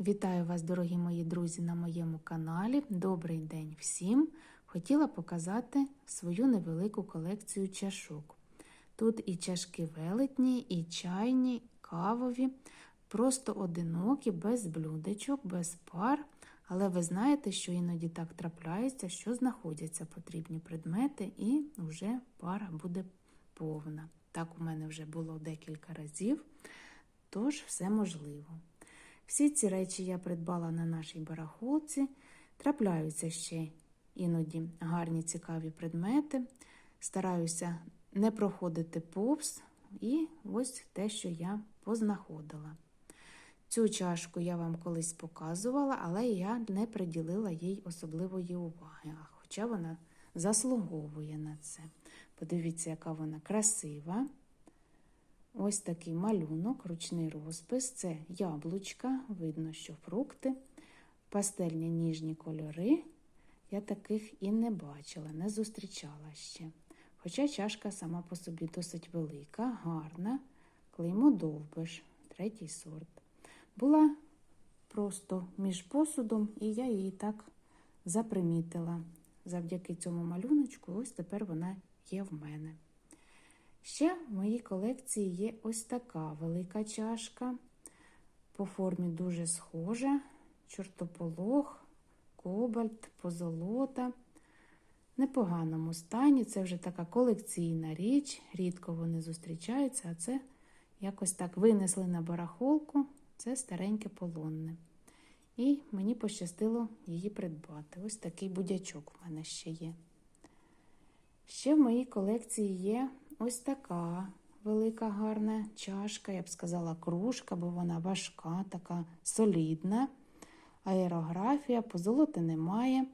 Вітаю вас, дорогі мої друзі, на моєму каналі. Добрий день всім! Хотіла показати свою невелику колекцію чашок. Тут і чашки велетні, і чайні, кавові, просто одинокі, без блюдечок, без пар. Але ви знаєте, що іноді так трапляється, що знаходяться потрібні предмети, і вже пара буде повна. Так у мене вже було декілька разів, тож все можливо. Всі ці речі я придбала на нашій барахолці. Трапляються ще іноді гарні цікаві предмети. Стараюся не проходити повз, і ось те, що я познаходила. Цю чашку я вам колись показувала, але я не приділила їй особливої уваги, хоча вона заслуговує на це. Подивіться, яка вона красива. Ось такий малюнок, ручний розпис це яблучка, видно, що фрукти, пастельні ніжні кольори. Я таких і не бачила, не зустрічала ще. Хоча чашка сама по собі досить велика, гарна, клеймо довбиш, третій сорт. Була просто між посудом, і я її так запримітила. Завдяки цьому малюночку, ось тепер вона є в мене. Ще в моїй колекції є ось така велика чашка. По формі дуже схожа, чортополох, кобальт, позолота. Непоганому стані. Це вже така колекційна річ, рідко вони зустрічаються, а це якось так винесли на барахолку. Це стареньке полонне. І мені пощастило її придбати. Ось такий будячок в мене ще є. Ще в моїй колекції є ось така велика гарна чашка, я б сказала, кружка, бо вона важка, така солідна. Аерографія, позолоти немає.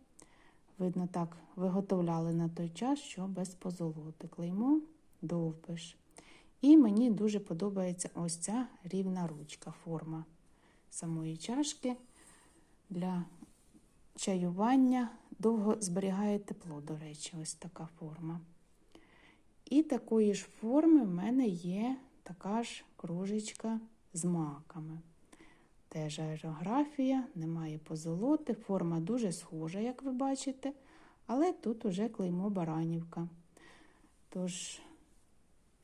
Видно, так виготовляли на той час, що без позолоти. Клеймо довбиш. І мені дуже подобається ось ця рівна ручка, форма самої чашки для чаювання. Довго зберігає тепло, до речі, ось така форма. І такої ж форми в мене є така ж кружечка з маками. Теж аерографія, немає позолоти, форма дуже схожа, як ви бачите, але тут уже клеймо баранівка. Тож,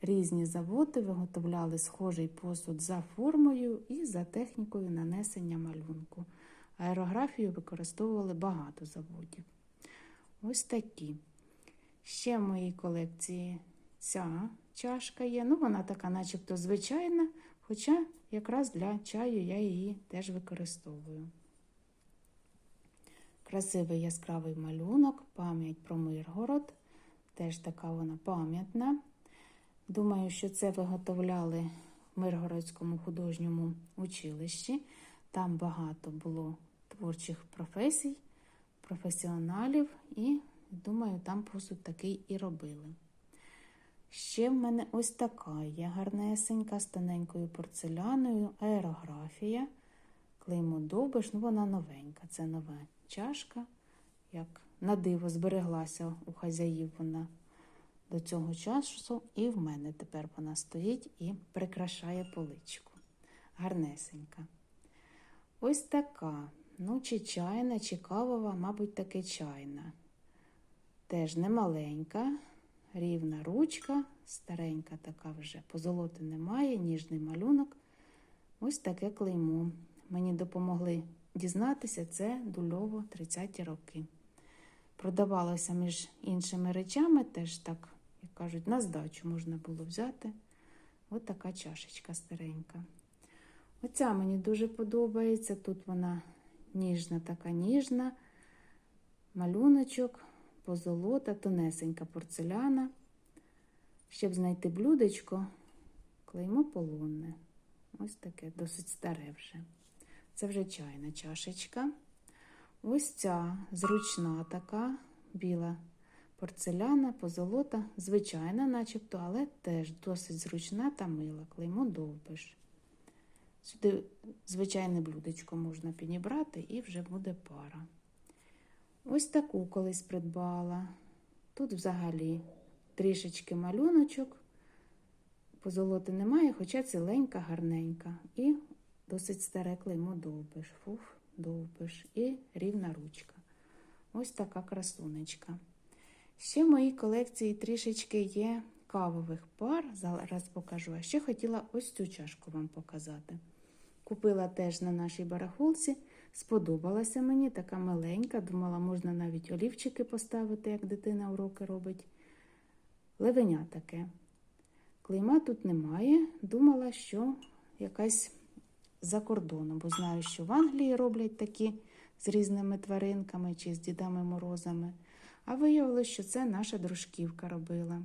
різні заводи виготовляли схожий посуд за формою і за технікою нанесення малюнку. Аерографію використовували багато заводів. Ось такі. Ще в моїй колекції ця чашка є. Ну, вона така, начебто, звичайна, хоча якраз для чаю я її теж використовую. Красивий яскравий малюнок, пам'ять про Миргород. Теж така вона пам'ятна. Думаю, що це виготовляли в Миргородському художньому училищі. Там багато було творчих професій, професіоналів, і, думаю, там посуд такий і робили. Ще в мене ось така є гарнесенька з тоненькою порцеляною, аерографія. Клеймо довбиш, ну вона новенька, це нова чашка. Як на диво збереглася у хазяїв вона до цього часу, і в мене тепер вона стоїть і прикрашає поличку. Гарнесенька. Ось така. Ну, чи чайна, чи кавова, мабуть, таки чайна. Теж немаленька, рівна ручка, старенька така вже, позолоти немає, ніжний малюнок. Ось таке клеймо. Мені допомогли дізнатися, це дульово 30-ті роки. Продавалося між іншими речами, теж так, як кажуть, на здачу можна було взяти. Ось така чашечка старенька. Оця мені дуже подобається. Тут вона ніжна, така ніжна, малюночок, позолота, тонесенька порцеляна. Щоб знайти блюдечко, клеймо полонне. Ось таке, досить старе вже. Це вже чайна чашечка. Ось ця зручна така біла порцеляна, позолота, звичайна, начебто, але теж досить зручна та мила. Клеймо довбиш. Сюди звичайне блюдечко можна підібрати і вже буде пара. Ось таку колись придбала. Тут взагалі трішечки малюночок, позолоти немає, хоча ціленька, гарненька. І досить старе клеймо довбиш. Фуф, довбиш. І рівна ручка. Ось така красунечка. Ще в моїй колекції трішечки є кавових пар. Зараз покажу. А ще хотіла ось цю чашку вам показати. Купила теж на нашій барахолці. Сподобалася мені, така маленька. Думала, можна навіть олівчики поставити, як дитина уроки робить. Левеня таке. Клейма тут немає. Думала, що якась за кордоном, бо знаю, що в Англії роблять такі з різними тваринками чи з дідами морозами. А виявилося, що це наша дружківка робила.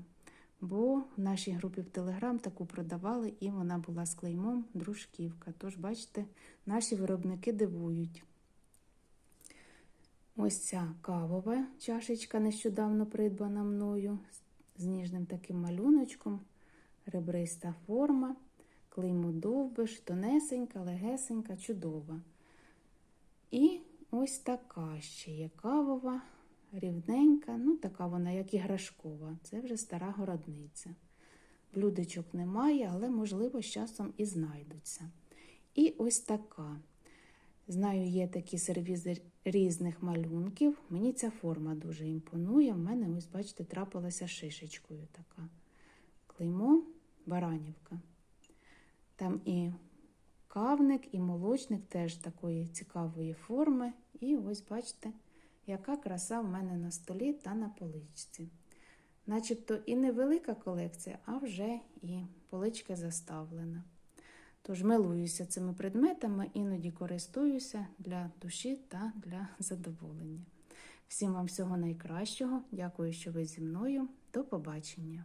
Бо в нашій групі в Телеграм таку продавали, і вона була з клеймом дружківка. Тож, бачите, наші виробники дивують. Ось ця кавова чашечка нещодавно придбана мною з ніжним таким малюночком, ребриста форма, клеймо довбиш, тонесенька, легесенька, чудова. І ось така ще є кавова, рівненька, ну така вона, як іграшкова. Це вже стара городниця. Блюдечок немає, але, можливо, з часом і знайдуться. І ось така. Знаю, є такі сервізи різних малюнків. Мені ця форма дуже імпонує. В мене, ось, бачите, трапилася шишечкою така. Клеймо Баранівка. Там і кавник, і молочник теж такої цікавої форми. І ось, бачите, яка краса в мене на столі та на поличці. Начебто і невелика колекція, а вже і поличка заставлена. Тож милуюся цими предметами, іноді користуюся для душі та для задоволення. Всім вам всього найкращого. Дякую, що ви зі мною. До побачення!